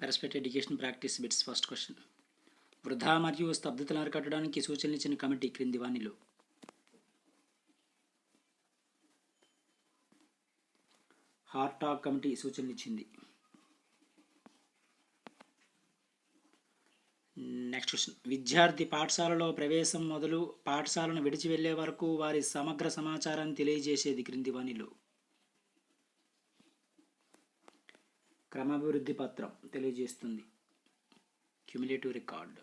పెరస్పెక్ట్ education practice bits first question వృధా మరియు స్తబ్దతలు అరికట్టడానికి సూచనలు ఇచ్చిన కమిటీ క్రింది వాణిలో. హార్ట్ టాక్ కమిటీ సూచనలు ఇచ్చింది. నెక్స్ట్ క్వశ్చన్ విద్యార్థి పాఠశాలలో ప్రవేశం మొదలు పాఠశాలను విడిచి వెళ్ళే వరకు వారి సమగ్ర సమాచారాన్ని తెలియజేసేది క్రింది వాణిలో. క్రమాభివృద్ధి పత్రం తెలియజేస్తుంది. క్యుములేటివ్ రికార్డ్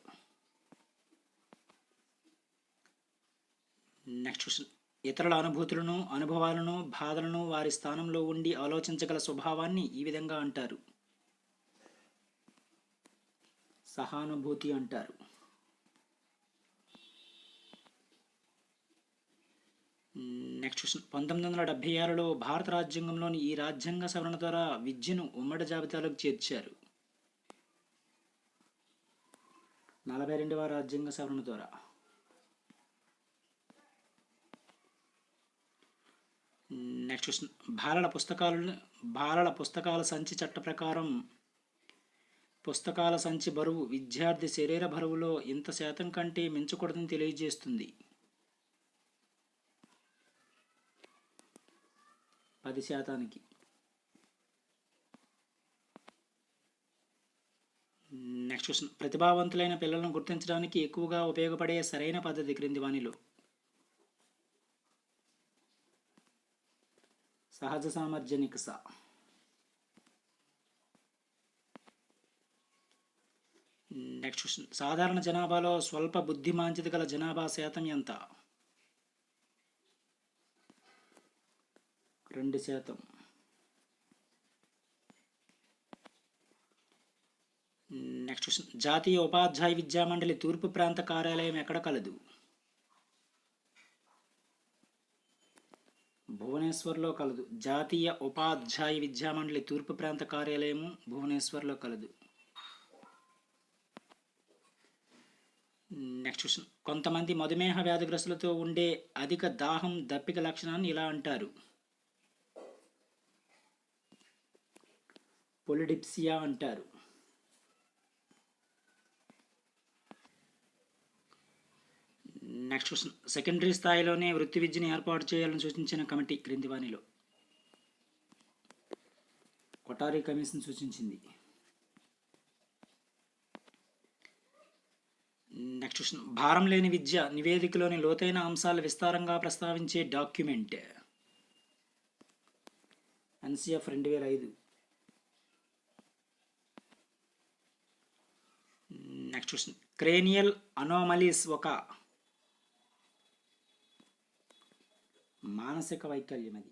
నెక్స్ట్ క్వశ్చన్ ఇతరుల అనుభూతులను అనుభవాలను బాధలను వారి స్థానంలో ఉండి ఆలోచించగల స్వభావాన్ని ఈ విధంగా అంటారు. సహానుభూతి అంటారు. నెక్స్ట్ క్వశ్చన్ పంతొమ్మిది వందల డెబ్బై ఆరులో భారత రాజ్యాంగంలోని ఈ రాజ్యాంగ సవరణ ద్వారా విద్యను ఉమ్మడి జాబితాలోకి చేర్చారు. నలభై రెండవ రాజ్యాంగ సవరణ ద్వారా. నెక్స్ట్ క్వశ్చన్ బాలల పుస్తకాలను బాలల పుస్తకాల సంచి చట్ట ప్రకారం పుస్తకాల సంచి బరువు విద్యార్థి శరీర బరువులో ఇంత శాతం కంటే మించకూడదని తెలియజేస్తుంది. పది శాతానికి. నెక్స్ట్ క్వశ్చన్ ప్రతిభావంతులైన పిల్లలను గుర్తించడానికి ఎక్కువగా ఉపయోగపడే సరైన పద్ధతి క్రింది వాణిలో. సహజ సామర్థ్యనికస నెక్స్ట్ క్వశ్చన్ సాధారణ జనాభాలో స్వల్ప బుద్ధిమాంచిత గల జనాభా శాతం ఎంత? రెండు శాతం. నెక్స్ట్ క్వశ్చన్ జాతీయ ఉపాధ్యాయ విద్యా మండలి తూర్పు ప్రాంత కార్యాలయం ఎక్కడ కలదు? భువనేశ్వర్లో కలదు. జాతీయ ఉపాధ్యాయ విద్యామండలి తూర్పు ప్రాంత కార్యాలయము భువనేశ్వర్లో కలదు. నెక్స్ట్ క్వశ్చన్ కొంతమంది మధుమేహ వ్యాధిగ్రస్తులతో ఉండే అధిక దాహం దప్పిక లక్షణాన్ని ఇలా అంటారు. పొలిడిప్సియా అంటారు. Next question. సెకండరీ స్థాయిలోనే వృత్తి విద్యను ఏర్పాటు చేయాలని సూచించిన కమిటీ క్రింది వాణిలో. కొటారి కమిషన్ సూచించింది. Next question. భారం లేని విద్య నివేదికలోని లోతైన అంశాలు విస్తారంగా ప్రస్తావించే డాక్యుమెంట్. ఎన్సిఎఫ్ రెండు వేల ఐదు. నెక్స్ట్ క్వశ్చన్ క్రేనియల్ అనోమలీస్ ఒక మానసిక వైకల్యం అది.